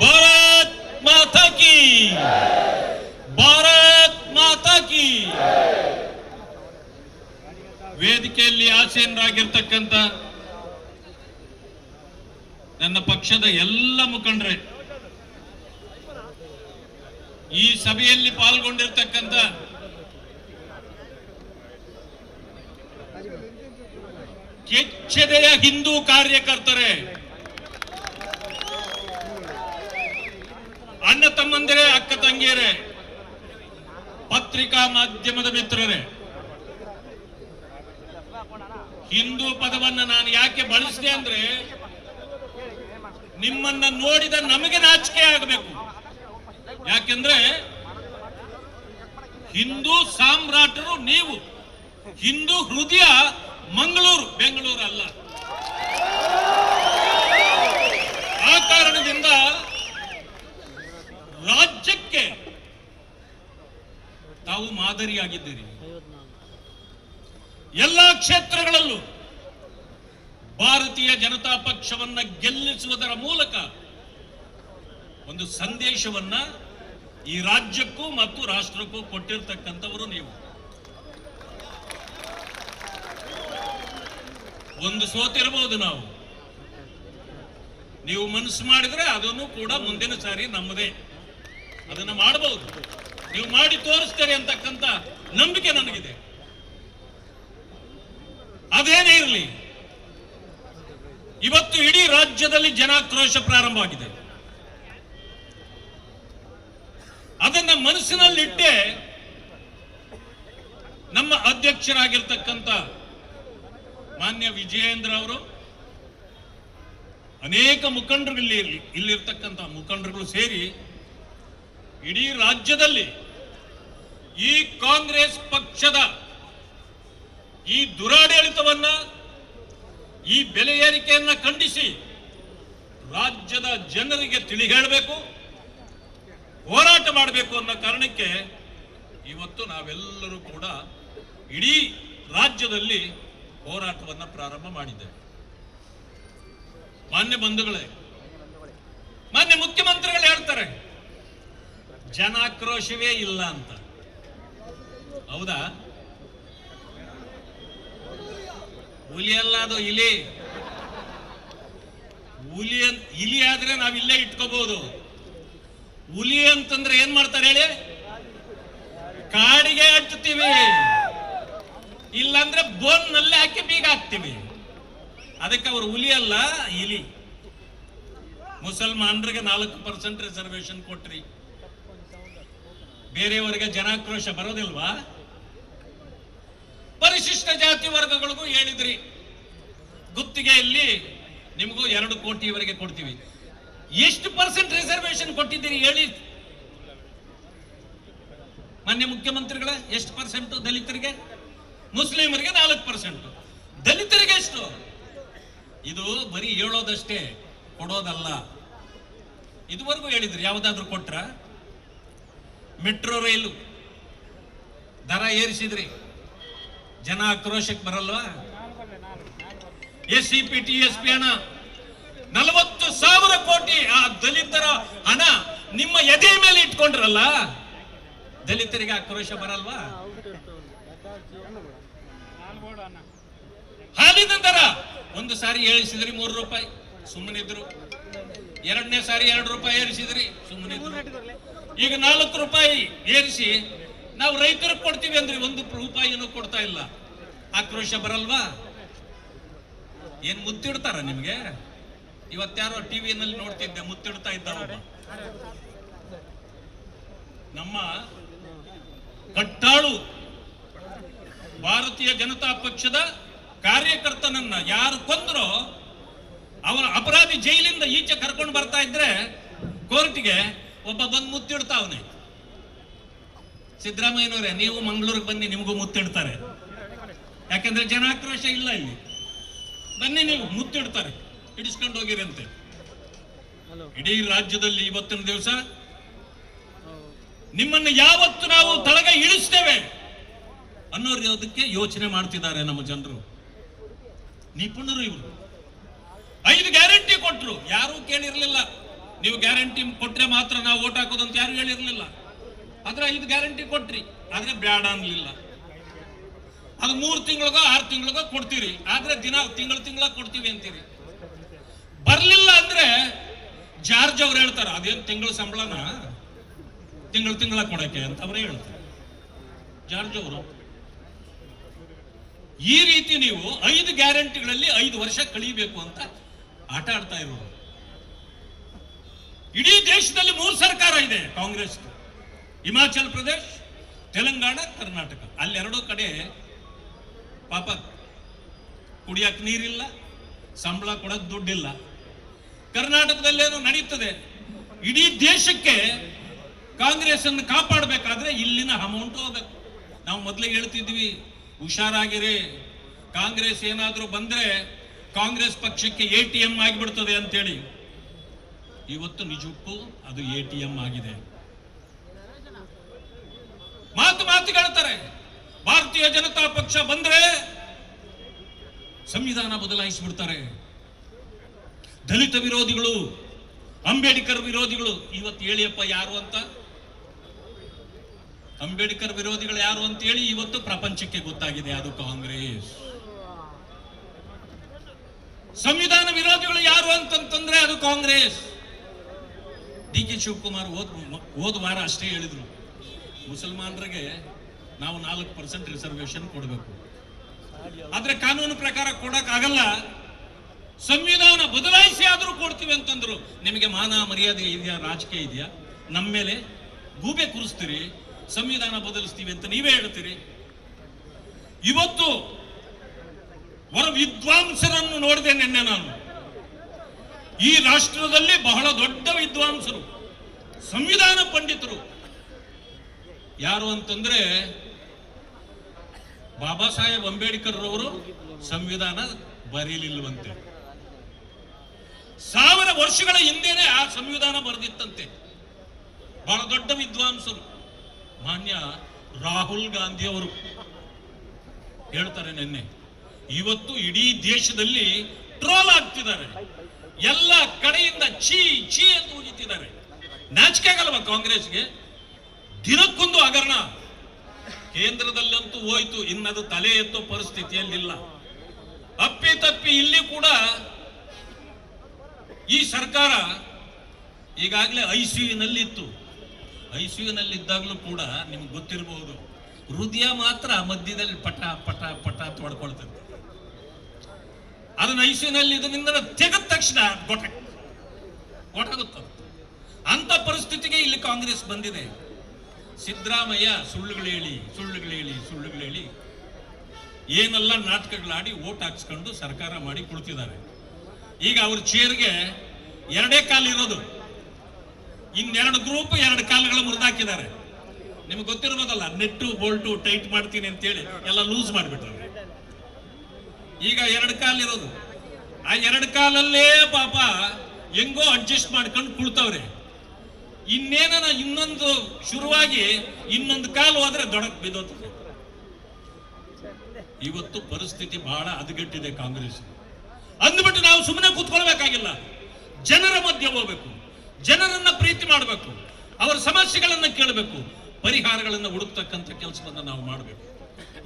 ಭಾರತ್ ಮಾತಾ ಕಿ ಭಾರತ್ ಮಾತಾ ಕಿ ವೇದಿಕೆಯಲ್ಲಿ ಆಸೀನರಾಗಿರ್ತಕ್ಕಂಥ ನನ್ನ ಪಕ್ಷದ ಎಲ್ಲ ಮುಖಂಡರೇ, ಈ ಸಭೆಯಲ್ಲಿ ಪಾಲ್ಗೊಂಡಿರ್ತಕ್ಕಂಥ ಕೆಚ್ಚೆದೆಯ ಹಿಂದೂ ಕಾರ್ಯಕರ್ತರೇ ಅಣ್ಣ ತಮ್ಮಂದಿರೇ, ಅಕ್ಕ ತಂಗಿಯರೇ, ಪತ್ರಿಕಾ ಮಾಧ್ಯಮದ ಮಿತ್ರರೇ, ಹಿಂದೂ ಪದವನ್ನ ನಾನು ಯಾಕೆ ಬಳಸಿದೆ ಅಂದ್ರೆ, ನಿಮ್ಮನ್ನ ನೋಡಿದ ನಮಗೆ ನಾಚಿಕೆ ಆಗಬೇಕು. ಯಾಕೆಂದ್ರೆ, ಹಿಂದೂ ಸಾಮ್ರಾಟರು ನೀವು, ಹಿಂದೂ ಹೃದಯ ಮಂಗಳೂರು, ಬೆಂಗಳೂರು ಅಲ್ಲ ಆ ಕಾರಣದಿಂದ ರಾಜ್ಯಕ್ಕೆ ತಾವು ಮಾದರಿಯಾಗಿದ್ದೀರಿ. ಎಲ್ಲ ಕ್ಷೇತ್ರಗಳಲ್ಲೂ ಭಾರತೀಯ ಜನತಾ ಪಕ್ಷವನ್ನ ಗೆಲ್ಲಿಸುವುದರ ಮೂಲಕ ಒಂದು ಸಂದೇಶವನ್ನ ಈ ರಾಜ್ಯಕ್ಕೂ ಮತ್ತು ರಾಷ್ಟ್ರಕ್ಕೂ ಕೊಟ್ಟಿರ್ತಕ್ಕಂಥವರು ನೀವು. ಒಂದು ಸೋತಿರಬಹುದು ನಾವು. ನೀವು ಮನಸ್ಸು ಮಾಡಿದ್ರೆ ಅದನ್ನು ಕೂಡ ಮುಂದಿನ ಸಾರಿ ನಮ್ಮದೇ. ಅದನ್ನ ಮಾಡಬಹುದು ನೀವು ಮಾಡಿ ತೋರಿಸ್ತೀರಿ ಅಂತಕ್ಕಂಥ ನಂಬಿಕೆ ನನಗಿದೆ. ಅದೇನೇ ಇರಲಿ, ಇವತ್ತು ಇಡೀ ರಾಜ್ಯದಲ್ಲಿ ಜನಾಕ್ರೋಶ ಪ್ರಾರಂಭವಾಗಿದೆ ಅದನ್ನ ಮನಸ್ಸಿನಲ್ಲಿಟ್ಟೆ ನಮ್ಮ ಅಧ್ಯಕ್ಷರಾಗಿರ್ತಕ್ಕಂಥ ಮಾನ್ಯ ವಿಜಯೇಂದ್ರ ಅವರು, ಅನೇಕ ಮುಖಂಡರು ಇಲ್ಲಿ ಇಲ್ಲಿರ್ತಕ್ಕಂಥ ಮುಖಂಡರುಗಳು ಸೇರಿ ಇಡೀ ರಾಜ್ಯದಲ್ಲಿ ಈ ಕಾಂಗ್ರೆಸ್ ಪಕ್ಷದ ಈ ದುರಾಡಳಿತವನ್ನ, ಈ ಬೆಲೆ ಏರಿಕೆಯನ್ನ ಖಂಡಿಸಿ ರಾಜ್ಯದ ಜನರಿಗೆ ತಿಳಿ ಹೇಳಬೇಕು ಹೋರಾಟ ಮಾಡಬೇಕು ಅನ್ನೋ ಕಾರಣಕ್ಕೆ ಇವತ್ತು ನಾವೆಲ್ಲರೂ ಕೂಡ ಇಡೀ ರಾಜ್ಯದಲ್ಲಿ ಹೋರಾಟವನ್ನು ಪ್ರಾರಂಭ ಮಾಡಿದ್ದೇವೆ. ಮಾನ್ಯ ಬಂಧುಗಳೇ, ಮಾನ್ಯ ಮುಖ್ಯಮಂತ್ರಿಗಳು ಹೇಳ್ತಾರೆ, ಜನಾಕ್ರೋಶವೇ ಇಲ್ಲ ಅಂತ. ಹೌದಾ? ಹುಲಿ ಅಲ್ಲ ಅದು ಇಲಿ. ಹುಲಿ ಅಂತ ಇಲಿ ಆದ್ರೆ ನಾವ್ ಇಲ್ಲೇ ಇಟ್ಕೋಬಹುದು ಹುಲಿ ಅಂತಂದ್ರೆ ಏನ್ ಮಾಡ್ತಾರೆ ಹೇಳಿ? ಕಾಡಿಗೆ ಹಚ್ಚುತ್ತೀವಿ ಇಲ್ಲಾಂದ್ರೆ ಬೋನ್ನಲ್ಲೇ ಹಾಕಿ ಬೀಗ ಹಾಕ್ತೀವಿ. ಅದಕ್ಕೆ ಅವರು ಹುಲಿ ಅಲ್ಲ, ಇಲಿ. ಮುಸಲ್ಮಾನರಿಗೆ ನಾಲ್ಕು ಪರ್ಸೆಂಟ್ ರಿಸರ್ವೇಶನ್ ಕೊಟ್ರಿ. ಬೇರೆಯವರಿಗೆ ಜನಾಕ್ರೋಶ ಬರೋದಿಲ್ವಾ? ಪರಿಶಿಷ್ಟ ಜಾತಿ ವರ್ಗಗಳಿಗೂ ಹೇಳಿದ್ರಿ. ಗುತ್ತಿಗೆಯಲ್ಲಿ ನಿಮಗೂ ಎರಡು ಕೋಟಿವರೆಗೆ ಕೊಡ್ತೀವಿ. ಎಷ್ಟು ಪರ್ಸೆಂಟ್ ರಿಸರ್ವೇಶನ್ ಕೊಟ್ಟಿದ್ದೀರಿ ಹೇಳಿ. ಮಾನ್ಯ ಮುಖ್ಯಮಂತ್ರಿಗಳ, ಎಷ್ಟು ಪರ್ಸೆಂಟ್ ದಲಿತರಿಗೆ? ಮುಸ್ಲಿಮರಿಗೆ ನಾಲ್ಕು ಪರ್ಸೆಂಟ್ ದಲಿತರಿಗೆ ಎಷ್ಟು? ಇದು ಬರೀ ಹೇಳೋದಷ್ಟೇ, ಕೊಡೋದಲ್ಲ. ಇದುವರೆಗೂ ಹೇಳಿದ್ರಿ, ಯಾವ್ದಾದ್ರು ಕೊಟ್ರ? Metro rail. ದರ ಏರಿಸಿದ್ರಿ. ಜನ ಆಕ್ರೋಶಕ್ಕೆ ಬರಲ್ವಾ? S C P T S P ಹಣ ನಲವತ್ತು ಸಾವಿರ ಕೋಟಿ ಆ ದಲಿತರ ಹಣ ನಿಮ್ಮ ಎದೆ ಮೇಲೆ ಇಟ್ಕೊಂಡ್ರಲ್ಲ? ದಲಿತರಿಗೆ ಆಕ್ರೋಶ ಬರಲ್ವಾ? ಹಾಲಿನ ದರ, ಒಂದು ಸಾರಿ ಏಳಿಸಿದ್ರಿ ಮೂರು ರೂಪಾಯಿ ಸುಮ್ಮನಿದ್ರು ಎರಡನೇ ಸಾರಿ ಎರಡು ರೂಪಾಯಿ ಏರಿಸಿದ್ರಿ ಸುಮ್ಮನಿದ್ರು ಈಗ ನಾಲ್ಕು ರೂಪಾಯಿ ಏರಿಸಿ ನಾವು ರೈತರಿಗೆ ಕೊಡ್ತೀವಿ ಅಂದ್ರೆ ಒಂದು ರೂಪಾಯಿನೂ ಕೊಡ್ತಾ ಇಲ್ಲ. ಆಕ್ರೋಶ ಬರಲ್ವಾ? ಏನ್ ಮುತ್ತಿಡ್ತಾರ ನಿಮ್ಗೆ? ಟಿವಿ ಟಿವಿನಲ್ಲಿ ನೋಡ್ತಿದ್ದೆ, ಮುತ್ತಿಡ್ತಾ ಇದ್ದ. ನಮ್ಮ ಕಟ್ಟಾಳು, ಭಾರತೀಯ ಜನತಾ ಪಕ್ಷದ ಕಾರ್ಯಕರ್ತನನ್ನ ಯಾರು ಕೊಂದ್ರೋ ಅವರ ಅಪರಾಧಿ ಜೈಲಿಂದ ಈಚೆ ಕರ್ಕೊಂಡು ಬರ್ತಾ ಇದ್ರೆ ಕೋರ್ಟ್ಗೆ ಒಬ್ಬ ಬಂದು ಮುತ್ತಿಡ್ತಾವನೆ. ಸಿದ್ದರಾಮಯ್ಯನವರೇ ನೀವು ಮಂಗಳೂರಿಗೆ ಬನ್ನಿ ನಿಮಗೂ ಮುತ್ತಿಡ್ತಾರೆ. ಯಾಕಂದ್ರೆ ಜನಾಕ್ರೋಶ ಇಲ್ಲ ಇಲ್ಲಿ. ಬನ್ನಿ ನೀವು ಮುತ್ತಿಡ್ತಾರೆ. ಹಿಡಿಸ್ಕೊಂಡು ಹೋಗಿರಂತೆ ಇಡೀ ರಾಜ್ಯದಲ್ಲಿ ಇವತ್ತಿನ ದಿವಸ ನಿಮ್ಮನ್ನು ಯಾವತ್ತು ನಾವು ತಳಗ ಇಳಿಸ್ತೇವೆ ಅನ್ನೋದಕ್ಕೆ ಯೋಚನೆ ಮಾಡ್ತಿದ್ದಾರೆ ನಮ್ಮ ಜನರು. ನಿಪುಣರು ಇವರು. ಐದು ಗ್ಯಾರಂಟಿ ಕೊಟ್ಟರು ಯಾರೂ ಕೇಳಿರ್ಲಿಲ್ಲ. ನೀವು ಗ್ಯಾರಂಟಿ ಕೊಟ್ಟರೆ ಮಾತ್ರ ನಾವು ಓಟ್ ಹಾಕೋದು ಅಂತ ಯಾರು ಹೇಳಿರ್ಲಿಲ್ಲ. ಆದ್ರೆ ಐದು ಗ್ಯಾರಂಟಿ ಕೊಟ್ರಿ. ಆದ್ರೆ ಬ್ಯಾಡ ಅನ್ಲಿಲ್ಲ. ಅದು ಮೂರು ತಿಂಗಳಿಗೋ, ಆರು ತಿಂಗಳಿಗೋ ಕೊಡ್ತೀರಿ. ಆದ್ರೆ ದಿನ ತಿಂಗಳ ತಿಂಗಳ ಕೊಡ್ತೀವಿ ಅಂತೀರಿ. ಬರ್ಲಿಲ್ಲ ಅಂದ್ರೆ ಜಾರ್ಜ್ ಅವ್ರು ಹೇಳ್ತಾರ, ಅದೇನ್ ತಿಂಗಳ ಸಂಬಳನ? ತಿಂಗಳ ತಿಂಗಳ ಕೊಡಕ್ಕೆ? ಅಂತ ಅವರೇ ಹೇಳ್ತಾರೆ. ಜಾರ್ಜ್ ಅವರು, ಈ ರೀತಿ ನೀವು ಐದು ಗ್ಯಾರಂಟಿಗಳಲ್ಲಿ ಐದು ವರ್ಷ ಕಳೀಬೇಕು ಅಂತ ಆಟ ಆಡ್ತಾ ಇರೋರು. ಇಡೀ ದೇಶದಲ್ಲಿ ಮೂರು ಸರ್ಕಾರ ಇದೆ ಕಾಂಗ್ರೆಸ್ ಹಿಮಾಚಲ್ ಪ್ರದೇಶ್, ತೆಲಂಗಾಣ, ಕರ್ನಾಟಕ. ಅಲ್ಲೆರಡೂ ಕಡೆ ಪಾಪ ಕುಡಿಯಕ್ಕೆ ನೀರಿಲ್ಲ, ಸಂಬಳ ಕೊಡಕ್ ದುಡ್ಡಿಲ್ಲ. ಕರ್ನಾಟಕದಲ್ಲೇನೋ ನಡೀತದೆ. ಇಡೀ ದೇಶಕ್ಕೆ ಕಾಂಗ್ರೆಸ್ ಅನ್ನು ಕಾಪಾಡಬೇಕಾದ್ರೆ ಇಲ್ಲಿನ ಅಮೌಂಟ್ ಹೋಗಬೇಕು ನಾವು ಮೊದಲೇ ಹೇಳ್ತಿದ್ವಿ, ಹುಷಾರಾಗಿರಿ. ಕಾಂಗ್ರೆಸ್ ಏನಾದರೂ ಬಂದ್ರೆ ಕಾಂಗ್ರೆಸ್ ಪಕ್ಷಕ್ಕೆ ಎ ಟಿ ಎಂ ಆಗಿಬಿಡ್ತದೆ ಅಂತೇಳಿ. ಇವತ್ತು ನಿಜಕ್ಕೂ ಅದು ಎ ಟಿ ಎಂ ಆಗಿದೆ. ಮಾತು ಮಾತು ಹೇಳ್ತಾರೆ ಭಾರತೀಯ ಜನತಾ ಪಕ್ಷ ಬಂದ್ರೆ ಸಂವಿಧಾನ ಬದಲಾಯಿಸಿಬಿಡ್ತಾರೆ. ದಲಿತ ವಿರೋಧಿಗಳು, ಅಂಬೇಡ್ಕರ್ ವಿರೋಧಿಗಳು, ಇವತ್ತು ಹೇಳಿಯಪ್ಪ ಯಾರು ಅಂತ? ಅಂಬೇಡ್ಕರ್ ವಿರೋಧಿಗಳು ಯಾರು ಅಂತ ಹೇಳಿ ಇವತ್ತು ಪ್ರಪಂಚಕ್ಕೆ ಗೊತ್ತಾಗಿದೆ ಅದು ಕಾಂಗ್ರೆಸ್. ಸಂವಿಧಾನ ವಿರೋಧಿಗಳು ಯಾರು ಅಂತಂತಂದ್ರೆ ಅದು ಕಾಂಗ್ರೆಸ್. ಡಿ ಕೆ ಶಿವಕುಮಾರ್ ಹೋದ್ ಹೋದ ವಾರ ಅಷ್ಟೇ ಹೇಳಿದ್ರು. ಮುಸಲ್ಮಾನರಿಗೆ ನಾವು ನಾಲ್ಕು ಪರ್ಸೆಂಟ್ ರಿಸರ್ವೇಶನ್ ಕೊಡಬೇಕು. ಆದ್ರೆ ಕಾನೂನು ಪ್ರಕಾರ ಕೊಡಕ್ ಆಗಲ್ಲ. ಸಂವಿಧಾನ ಬದಲಾಯಿಸಿ ಆದ್ರೂ ಕೊಡ್ತೀವಿ ಅಂತಂದ್ರು. ನಿಮಗೆ ಮಾನ ಮರ್ಯಾದೆ ಇದೆಯಾ, ರಾಜಕೀಯ ಇದೆಯಾ? ನಮ್ಮ ಮೇಲೆ ಗೂಬೆ ಕುರಿಸ್ತೀರಿ, ಸಂವಿಧಾನ ಬದಲಿಸ್ತೀವಿ ಅಂತ ನೀವೇ ಹೇಳ್ತೀರಿ. ಇವತ್ತು ಹೊರ ವಿದ್ವಾಂಸರನ್ನು ನೋಡಿದೆ ನಿನ್ನೆ ನಾನು. ಈ ರಾಷ್ಟ್ರದಲ್ಲಿ ಬಹಳ ದೊಡ್ಡ ವಿದ್ವಾಂಸರು, ಸಂವಿಧಾನ ಪಂಡಿತರು. ಯಾರು ಅಂತಂದ್ರೆ ಬಾಬಾ ಸಾಹೇಬ್ ಅಂಬೇಡ್ಕರ್ ರವರು ಸಂವಿಧಾನ ಬರೀಲಿಲ್ವಂತೆ. ಸಾವಿರ ವರ್ಷಗಳ ಹಿಂದೆನೆ ಆ ಸಂವಿಧಾನ ಬರೆದಿತ್ತಂತೆ. ಬಹಳ ದೊಡ್ಡ ವಿದ್ವಾಂಸರು. ಮಾನ್ಯ ರಾಹುಲ್ ಗಾಂಧಿ ಅವರು ಹೇಳ್ತಾರೆ ನಿನ್ನೆ, ಇವತ್ತು ಇಡೀ ದೇಶದಲ್ಲಿ ಟ್ರೋಲ್ ಆಗ್ತಿದ್ದಾರೆ. ಎಲ್ಲ ಕಡೆಯಿಂದ ಚೀ ಚೀ ಅಂತ ಉಗಿತಿದ್ದಾರೆ ನಾಚಿಕೆ ಆಗಲ್ವಾ ಕಾಂಗ್ರೆಸ್ಗೆ? ದಿನಕ್ಕೊಂದು ಹಗರಣ. ಕೇಂದ್ರದಲ್ಲಂತೂ ಹೋಯ್ತು, ಇನ್ನದು ತಲೆ ಎತ್ತೋ ಪರಿಸ್ಥಿತಿಯಲ್ಲಿಲ್ಲ. ಅಪ್ಪಿ ತಪ್ಪಿ ಇಲ್ಲಿ ಕೂಡ ಈ ಸರ್ಕಾರ ಈಗಾಗಲೇ ಐ ಸಿ ಯುನಲ್ಲಿತ್ತು ಐ ಸಿ ಯುನಲ್ಲಿದ್ದಾಗಲೂ ಕೂಡ ನಿಮ್ಗೆ ಗೊತ್ತಿರಬಹುದು ಹೃದಯ ಮಾತ್ರ ಮಧ್ಯದಲ್ಲಿ ಪಟ ಪಟ ಪಟ ತೊಡ್ಕೊಳ್ತದೆ ಅದನ್ನ ಐ ಸಿ ಯುನಲ್ಲಿ ಇದರಿಂದ ತೆಗೆದ ತಕ್ಷಣ ಗೊಟ್ಟ ಗೊಟ್ಟಾಗುತ್ತ ಅಂತ ಪರಿಸ್ಥಿತಿಗೆ ಇಲ್ಲಿ ಕಾಂಗ್ರೆಸ್ ಬಂದಿದೆ. ಸಿದ್ದರಾಮಯ್ಯ ಸುಳ್ಳುಗಳು ಹೇಳಿ ಸುಳ್ಳುಗಳು ಹೇಳಿ ಸುಳ್ಳುಗಳು ಹೇಳಿ ಏನೆಲ್ಲ ನಾಟಕಗಳಾಡಿ ಓಟ್ ಹಾಕ್ಸ್ಕೊಂಡು ಸರ್ಕಾರ ಮಾಡಿ ಕುಳಿತಿದ್ದಾರೆ ಈಗ ಅವ್ರ ಚೇರ್ಗೆ ಎರಡೇ ಕಾಲು ಇರೋದು. ಇನ್ನೆರಡು ಗ್ರೂಪ್ ಎರಡು ಕಾಲುಗಳು ಮುರಿದಾಕಿದ್ದಾರೆ. ನಿಮ್ಗೆ ಗೊತ್ತಿರ್ಬೋದಲ್ಲ ನೆಟ್ಟು ಬೋಲ್ಟು ಟೈಟ್ ಮಾಡ್ತೀನಿ ಅಂತೇಳಿ ಎಲ್ಲ ಲೂಸ್ ಮಾಡಿಬಿಟ್ರೆ. ಈಗ ಎರಡು ಕಾಲು ಇರೋದು. ಆ ಎರಡು ಕಾಲಲ್ಲೇ ಪಾಪ ಹೆಂಗೋ ಅಡ್ಜಸ್ಟ್ ಮಾಡ್ಕೊಂಡು ಕುಳ್ತವ್ರೆ. ಇನ್ನೇನ ಇನ್ನೊಂದು ಶುರುವಾಗಿ ಇನ್ನೊಂದು ಕಾಲು ಹೋದ್ರೆ ದೊಡಕ್ ಬಿದ್ದೋತದೆ ಇವತ್ತು ಪರಿಸ್ಥಿತಿ ಬಹಳ ಹದಗೆಟ್ಟಿದೆ ಕಾಂಗ್ರೆಸ್. ಅಂದ್ಬಿಟ್ಟು ನಾವು ಸುಮ್ಮನೆ ಕೂತ್ಕೊಳ್ಬೇಕಾಗಿಲ್ಲ. ಜನರ ಮಧ್ಯೆ ಹೋಗ್ಬೇಕು. ಜನರನ್ನ ಪ್ರೀತಿ ಮಾಡಬೇಕು. ಅವರ ಸಮಸ್ಯೆಗಳನ್ನ ಕೇಳಬೇಕು. ಪರಿಹಾರಗಳನ್ನ ಹುಡುಕ್ತಕ್ಕಂಥ ಕೆಲಸವನ್ನ ನಾವು ಮಾಡಬೇಕು.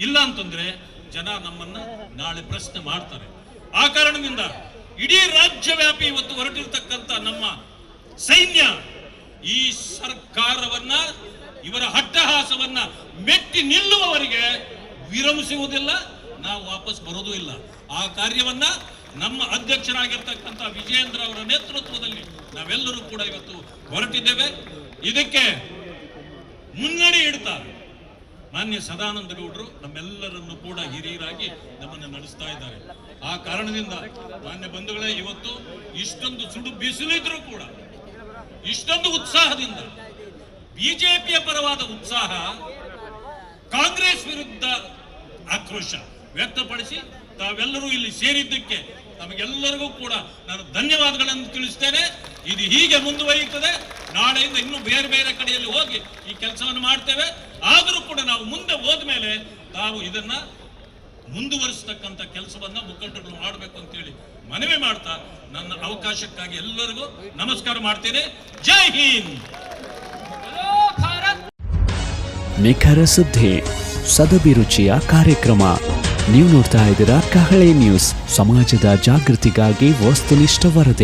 ಇಲ್ಲ ಅಂತಂದ್ರೆ ಜನ ನಮ್ಮನ್ನ ನಾಳೆ ಪ್ರಶ್ನೆ ಮಾಡ್ತಾರೆ. ಆ ಕಾರಣದಿಂದ ಇಡೀ ರಾಜ್ಯ ವ್ಯಾಪಿ ಇವತ್ತು ಹೊರಟಿರ್ತಕ್ಕಂಥ ನಮ್ಮ ಸೈನ್ಯ ಈ ಸರ್ಕಾರವನ್ನ, ಇವರ ಹಟ್ಟಹಾಸವನ್ನ ಮೆಟ್ಟಿ ನಿಲ್ಲುವವರಿಗೆ ವಿರಮಿಸುವುದಿಲ್ಲ, ನಾವು ವಾಪಸ್ ಬರೋದೂ ಇಲ್ಲ. ಆ ಕಾರ್ಯವನ್ನ ನಮ್ಮ ಅಧ್ಯಕ್ಷರಾಗಿರ್ತಕ್ಕಂಥ ವಿಜಯೇಂದ್ರ ಅವರ ನೇತೃತ್ವದಲ್ಲಿ ನಾವೆಲ್ಲರೂ ಕೂಡ ಇವತ್ತು ಹೊರಟಿದ್ದೇವೆ. ಇದಕ್ಕೆ ಮುನ್ನಡೆ ಇಡ್ತಾರೆ ಮಾನ್ಯ ಸದಾನಂದ ಗೌಡರು, ನಮ್ಮೆಲ್ಲರನ್ನು ಕೂಡ ಹಿರಿಯರಾಗಿ ನಮ್ಮನ್ನು ನಡೆಸ್ತಾ ಇದ್ದಾರೆ. ಆ ಕಾರಣದಿಂದ ಮಾನ್ಯ ಬಂಧುಗಳೇ, ಇವತ್ತು ಇಷ್ಟೊಂದು ಸುಡು ಬಿಸಿಲಿದ್ರು ಕೂಡ ಇಷ್ಟೊಂದು ಉತ್ಸಾಹದಿಂದ ಬಿಜೆಪಿಯ ಪರವಾದ ಉತ್ಸಾಹ ಕಾಂಗ್ರೆಸ್ ವಿರುದ್ಧ ಆಕ್ರೋಶ ವ್ಯಕ್ತಪಡಿಸಿ ತಾವೆಲ್ಲರೂ ಇಲ್ಲಿ ಸೇರಿದ್ದಕ್ಕೆ ತಮಗೆಲ್ಲರಿಗೂ ಕೂಡ ನಾನು ಧನ್ಯವಾದಗಳನ್ನು ತಿಳಿಸ್ತೇನೆ. ಇದು ಹೀಗೆ ಮುಂದುವರಿಯುತ್ತದೆ. ನಾಳೆಯಿಂದ ಇನ್ನೂ ಬೇರೆ ಬೇರೆ ಕಡೆಯಲ್ಲಿ ಹೋಗಿ ಈ ಕೆಲಸವನ್ನು ಮಾಡ್ತೇವೆ. ಆದರೂ ಕೂಡ ನಾವು ಮುಂದೆ ಹೋದ್ಮೇಲೆ ತಾವು ಇದನ್ನ ಮುಂದುವರಿಸತಕ್ಕಂಥ ಕೆಲಸವನ್ನ ಮುಖಂಡರು ಮಾಡಬೇಕು ಅಂತೇಳಿ ಮನವಿ ಮಾಡ್ತಾ ನನ್ನ ಅವಕಾಶಕ್ಕಾಗಿ ಎಲ್ಲರಿಗೂ ನಮಸ್ಕಾರ ಮಾಡ್ತೇನೆ. ಜೈ ಹಿಂದ್! ನಿಖರ ಸುದ್ದಿ ಸದಭಿರುಚಿಯ ಕಾರ್ಯಕ್ರಮ. ನೀವು ನೋಡ್ತಾ ಇದ್ದೀರಾ ಕಹಳೆ ನ್ಯೂಸ್, ಸಮಾಜದ ಜಾಗೃತಿಗಾಗಿ ವಸ್ತುನಿಷ್ಠ ವರದಿ.